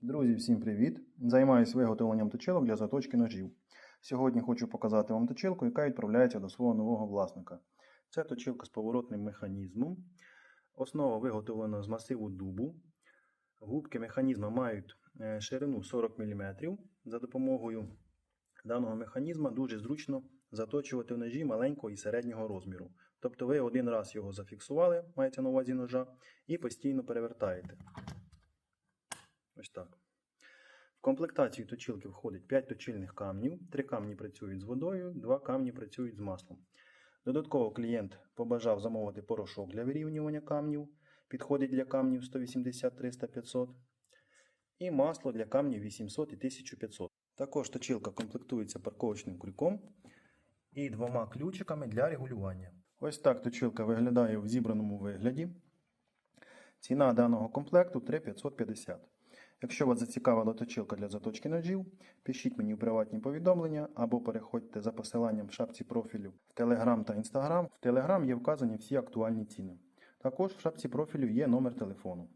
Друзі, всім привіт! Займаюсь виготовленням точилок для заточки ножів. Сьогодні хочу показати вам точилку, яка відправляється до свого нового власника. Це точилка з поворотним механізмом. Основа виготовлена з масиву дубу. Губки механізму мають е, ширину 40 мм. За допомогою даного механізму дуже зручно заточувати ножі маленького і середнього розміру. Тобто ви один раз його зафіксували, мається на увазі ножа, і постійно перевертаєте. Ось так. В комплектацію точилки входить 5 точильних камнів, 3 камні працюють з водою, 2 камні працюють з маслом. Додатково клієнт побажав замовити порошок для вирівнювання камнів, підходить для камнів 180, 300, 500 і масло для камнів 800 і 1500. Також точилка комплектується парковочним крюком і двома ключиками для регулювання. Ось так точилка виглядає в зібраному вигляді. Ціна даного комплекту 3550. Якщо вас зацікавила точилка для заточки ножів, пишіть мені у приватні повідомлення або переходьте за посиланням в шапці профілю в Telegram та Instagram. В Telegram є вказані всі актуальні ціни. Також в шапці профілю є номер телефону.